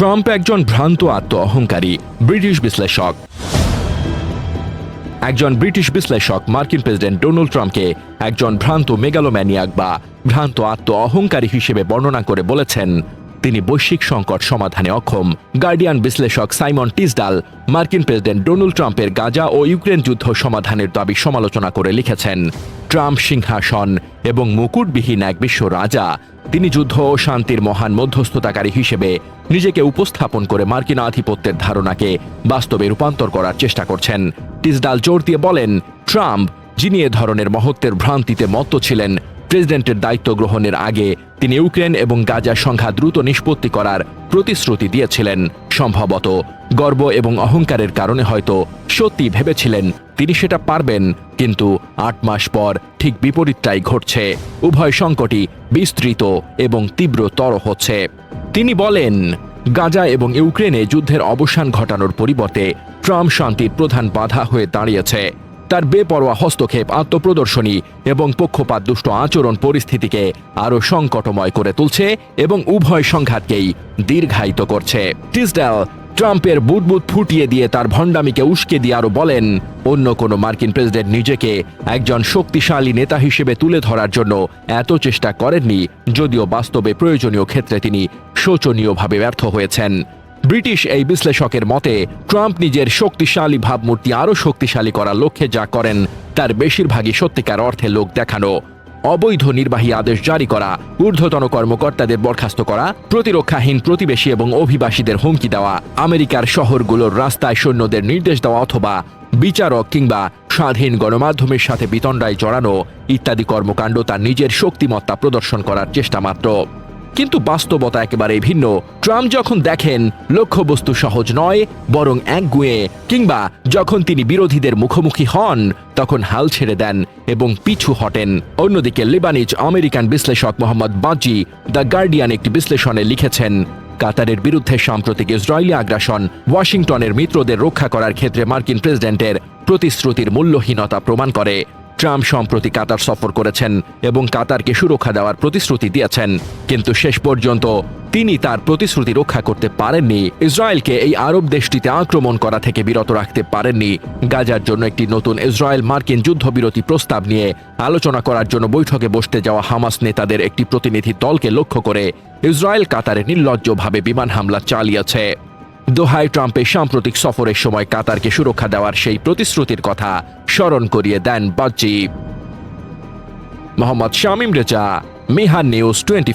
Trump একজন ভ্রান্ত আত্ম অহংকারী ব্রিটিশ বিশ্লেষক। একজন ব্রিটিশ বিশ্লেষক মার্কিন প্রেসিডেন্ট ডোনাল্ড ট্রাম্পকে একজন ভ্রান্ত মেগালোম্যানিয়াক বা ভ্রান্ত আত্ম অহংকারী হিসেবে বর্ণনা করে বলেছেন। তিনি বৈশ্বিক সংকট সমাধানে অক্ষম। গার্ডিয়ান বিশ্লেষক সাইমন টিসডাল মার্কিন প্রেসিডেন্ট ডোনাল্ড ট্রাম্পের গাজা ও ইউক্রেন যুদ্ধ সমাধানের দাবি সমালোচনা করে লিখেছেন। ট্রাম্প সিংহাসন এবং মুকুটবিহীন এক বিশ্ব রাজা, তিনি যুদ্ধ ও শান্তির মহান মধ্যস্থতাকারী হিসেবে নিজেকে উপস্থাপন করে মার্কিন আধিপত্যের ধারণাকে বাস্তবে রূপান্তর করার চেষ্টা করছেন। টিসডাল জোর দিয়ে বলেন, ট্রাম্প, যিনি এ ধরনের মহত্বের ভ্রান্তিতে মত্ত ছিলেন প্রেসিডেন্টের দায়িত্ব গ্রহণের আগে তিনি ইউক্রেন এবং গাজার সংখ্যা দ্রুত নিষ্পত্তি করার প্রতিশ্রুতি দিয়েছিলেন। সম্ভবত গর্ব এবং অহংকারের কারণে হয়তো সত্যি ভেবেছিলেন তিনি সেটা পারবেন, কিন্তু আট মাস পর ঠিক বিপরীতটাই ঘটছে। উভয় সংকটই বিস্তৃত এবং তীব্রতর হচ্ছে। তিনি বলেন, গাজা এবং ইউক্রেনে যুদ্ধের অবসান ঘটানোর পরিবর্তে ট্রাম্প শান্তির প্রধান বাধা হয়ে দাঁড়িয়েছে। তার বেপরোয়া হস্তক্ষেপ আত্মপ্রদর্শনী এবং পক্ষপাত দুষ্ট আচরণ পরিস্থিতিকে আরও সংকটময় করে তুলছে এবং উভয় সংঘাতকেই দীর্ঘায়িত করছে। টিসডাল ট্রাম্পের বুদবুদ ফুটিয়ে দিয়ে তার ভণ্ডামিকে উস্কে দিয়ে আরও বলেন, অন্য কোনো মার্কিন প্রেসিডেন্ট নিজেকে একজন শক্তিশালী নেতা হিসেবে তুলে ধরার জন্য এত চেষ্টা করেননি, যদিও বাস্তবে প্রয়োজনীয় ক্ষেত্রে তিনি শোচনীয়ভাবে ব্যর্থ হয়েছেন। ব্রিটিশ এই বিশ্লেষকের মতে, ট্রাম্প নিজের শক্তিশালী ভাবমূর্তি আরও শক্তিশালী করার লক্ষ্যে যা করেন, তার বেশিরভাগই সত্যিকার অর্থে লোক দেখানো। অবৈধ নির্বাহী আদেশ জারি করা, ঊর্ধ্বতন কর্মকর্তাদের বরখাস্ত করা, প্রতিরক্ষাহীন প্রতিবেশী এবং অভিবাসীদের হুমকি দেওয়া, আমেরিকার শহরগুলোর রাস্তায় সৈন্যদের নির্দেশ দেওয়া অথবা বিচারক কিংবা স্বাধীন গণমাধ্যমের সাথে বিতণ্ডায় জড়ানো ইত্যাদি কর্মকাণ্ড তার নিজের শক্তিমত্তা প্রদর্শন করার চেষ্টা মাত্র। কিন্তু বাস্তবতা একেবারে ভিন্ন। ট্রাম্প যখন দেখেন, লক্ষ্যবস্তু সহজ নয়, বরং একগুঁয়ে, কিংবা যখন তিনি বিরোধীদের মুখোমুখি হন, তখন হাল ছেড়ে দেন এবং পিছু হটেন। অন্যদিকে লিবানিজ আমেরিকান বিশ্লেষক মোহাম্মদ বাজি, দ্য গার্ডিয়ান একটি বিশ্লেষণে লিখেছেন, কাতারের বিরুদ্ধে সাম্প্রতিক ইসরায়েলি আগ্রাসন, ওয়াশিংটনের মিত্রদের রক্ষা করার ক্ষেত্রে মার্কিন প্রেসিডেন্টের প্রতিশ্রুতির মূল্যহীনতা প্রমাণ করে। ট্রাম্প সম্প্রতি কাতার সফর করেছেন এবং কাতারকে সুরক্ষা দেওয়ার প্রতিশ্রুতি দিয়েছেন। কিন্তু শেষ পর্যন্ত তিনি তার প্রতিশ্রুতি রক্ষা করতে পারেননি। ইসরায়েলকে এই আরব দেশটিতে আক্রমণ করা থেকে বিরত রাখতে পারেননি। গাজার জন্য একটি নতুন ইসরায়েল মার্কিন যুদ্ধবিরতি প্রস্তাব নিয়ে আলোচনা করার জন্য বৈঠকে বসতে যাওয়া হামাস নেতাদের একটি প্রতিনিধি দলকে লক্ষ্য করে ইসরায়েল কাতারে নির্লজ্জভাবে বিমান হামলা চালিয়েছে। দোহায় ট্রাম্পের সাম্প্রতিক সফরের সময় কাতারকে সুরক্ষা দেওয়ার সেই প্রতিশ্রুতির কথা স্মরণ করিয়ে দেন বাজ্জি মোহাম্মদ শামিম রেজা মিহান নিউজ টোয়েন্টি